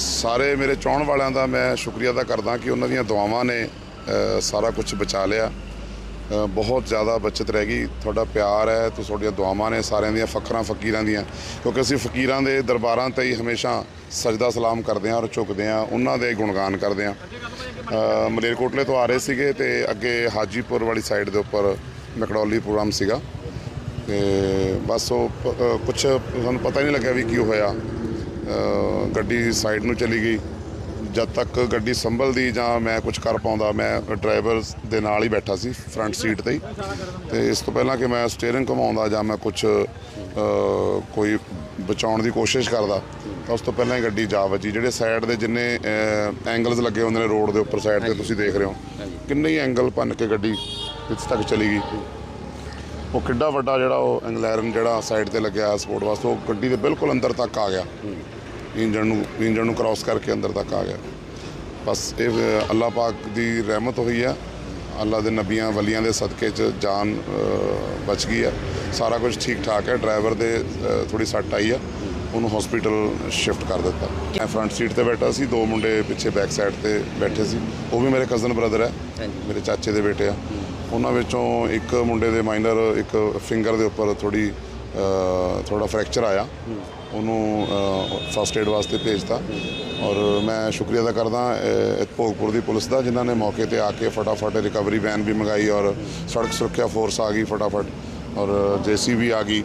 ਸਾਰੇ ਮੇਰੇ ਚਾਹਣ ਵਾਲਿਆਂ ਦਾ ਮੈਂ ਸ਼ੁਕਰੀਆ ਅਦਾ ਕਰਦਾ ਕਿ ਉਹਨਾਂ ਦੀਆਂ ਦੁਆਵਾਂ ਨੇ ਸਾਰਾ ਕੁਝ ਬਚਾ ਲਿਆ। ਬਹੁਤ ਜ਼ਿਆਦਾ ਬਚਤ ਰਹਿ ਗਈ। ਤੁਹਾਡਾ ਪਿਆਰ ਹੈ, ਤੇ, ਤੁਹਾਡੀਆਂ ਦੁਆਵਾਂ ਨੇ ਸਾਰਿਆਂ ਦੀਆਂ ਫਕਰਾਂ ਫਕੀਰਾਂ ਦੀਆਂ। ਕਿਉਂਕਿ ਅਸੀਂ ਫਕੀਰਾਂ ਦੇ ਦਰਬਾਰਾਂ ਤੇ ਹੀ ਹਮੇਸ਼ਾ ਸਜਦਾ ਸਲਾਮ ਕਰਦੇ ਹਾਂ ਔਰ ਝੁਕਦੇ ਹਾਂ, ਉਹਨਾਂ ਦੇ ਗੁਣਗਾਨ ਕਰਦੇ ਹਾਂ। ਮਲੇਰਕੋਟਲੇ ਤੋਂ ਆ ਰਹੇ ਸੀਗੇ ਤੇ ਅੱਗੇ ਹਾਜੀਪੁਰ ਵਾਲੀ ਸਾਈਡ ਦੇ ਉੱਪਰ ਮਕੜੌਲੀ ਪ੍ਰੋਗਰਾਮ ਸੀਗਾ। ਤੇ ਬਸ ਉਹ ਪ- ਕੁਛ ਸਾਨੂੰ ਪਤਾ ਹੀ ਨਹੀਂ ਲੱਗਿਆ ਵੀ ਕੀ ਹੋਇਆ। ਗੱਡੀ ਸਾਈਡ ਨੂੰ ਚਲੀ ਗਈ। ਜਦ ਤੱਕ ਗੱਡੀ ਸੰਭਲਦੀ ਜਾਂ ਮੈਂ ਕੁਝ ਕਰ ਪਾਉਂਦਾ, ਮੈਂ ਡਰਾਈਵਰ ਦੇ ਨਾਲ ਹੀ ਬੈਠਾ ਸੀ ਫਰੰਟ ਸੀਟ ਤੇ ਹੀ। ਤੇ ਇਸ ਤੋਂ ਪਹਿਲਾਂ ਕਿ ਮੈਂ ਸਟੀਅਰਿੰਗ ਘੁਮਾਉਂਦਾ ਜਾਂ ਮੈਂ ਕੁਝ ਕੋਈ ਬਚਾਉਣ ਦੀ ਕੋਸ਼ਿਸ਼ ਕਰਦਾ, ਤਾਂ ਉਸ ਤੋਂ ਪਹਿਲਾਂ ਹੀ ਗੱਡੀ ਜਾ ਵੱਜੀ। ਜਿਹੜੇ ਸਾਈਡ ਦੇ ਜਿੰਨੇ ਐਂਗਲਸ ਲੱਗੇ ਹੁੰਦੇ ਨੇ ਰੋਡ ਦੇ ਉੱਪਰ ਸਾਈਡ ਤੇ, ਤੁਸੀਂ ਦੇਖ ਰਹੇ ਹੋ। ਕਿੰਨੇ ਹੀ ਐਂਗਲ ਭੰਨ ਕੇ ਗੱਡੀ ਇੱਥੇ ਤੱਕ ਚਲੀ ਗਈ। ਉਹ ਕਿੱਡਾ ਵੱਡਾ ਜਿਹੜਾ ਉਹ ਇੰਗਲੈਰਨ ਜਿਹੜਾ ਸਾਈਡ ਤੇ ਲੱਗਿਆ ਸਪੋਰਟ ਵਾਸਤੇ ਉਹ ਗੱਡੀ ਦੇ ਬਿਲਕੁਲ ਅੰਦਰ ਤੱਕ ਆ ਗਿਆ। ਇੰਜਣ ਨੂੰ ਇੰਜਣ ਨੂੰ ਕ੍ਰਾਸ ਕਰਕੇ ਅੰਦਰ ਤੱਕ ਆ ਗਿਆ। ਬਸ ਇਹ ਅੱਲਾਹ ਪਾਕ ਦੀ ਰਹਿਮਤ ਹੋਈ ਆ। ਅੱਲਾਹ ਦੇ ਨਬੀਆਂ ਵਲੀਆਂ ਦੇ ਸਦਕੇ 'ਚ ਜਾਨ ਬਚ ਗਈ ਆ। ਸਾਰਾ ਕੁਝ ਠੀਕ ਠਾਕ ਹੈ ਡਰਾਈਵਰ ਦੇ ਥੋੜੀ ਸੱਟ ਆਈ ਆ। ਉਹਨੂੰ ਹਸਪੀਟਲ ਸ਼ਿਫਟ ਕਰ ਦਿੱਤਾ। ਮੈਂ ਫਰੰਟ ਸੀਟ ਤੇ ਬੈਠਾ ਸੀ। ਦੋ ਮੁੰਡੇ ਪਿੱਛੇ ਬੈਕ ਸਾਈਡ ਤੇ ਬੈਠੇ ਸੀ। ਉਹ ਵੀ ਮੇਰੇ ਕਜ਼ਨ ਬ੍ਰਦਰ ਹੈ ਮੇਰੇ ਚਾਚੇ ਦੇ ਬੇਟੇ ਆ। ਉਹਨਾਂ ਵਿੱਚੋਂ ਇੱਕ ਮੁੰਡੇ ਦੇ ਮਾਈਨਰ ਇੱਕ ਫਿੰਗਰ ਦੇ ਉੱਪਰ ਥੋੜੀ ਥੋੜਾ ਫ੍ਰੈਕਚਰ ਆਇਆ। ਉਹਨੂੰ ਫਸਟ ਏਡ ਵਾਸਤੇ ਭੇਜਤਾ। ਔਰ ਮੈਂ ਸ਼ੁਕਰੀਆ ਅਦਾ ਕਰਦਾ ਭੋਗਪੁਰ ਦੀ ਪੁਲਿਸ ਦਾ, ਜਿਨ੍ਹਾਂ ਨੇ ਮੌਕੇ ਤੇ ਆ ਕੇ ਫਟਾਫਟ ਰਿਕਵਰੀ ਵੈਨ ਵੀ ਮੰਗਾਈ ਔਰ ਸੜਕ ਸੁਰੱਖਿਆ ਫੋਰਸ ਆ ਗਈ ਫਟਾਫਟ ਔਰ ਜੇਸੀਬੀ ਆ ਗਈ।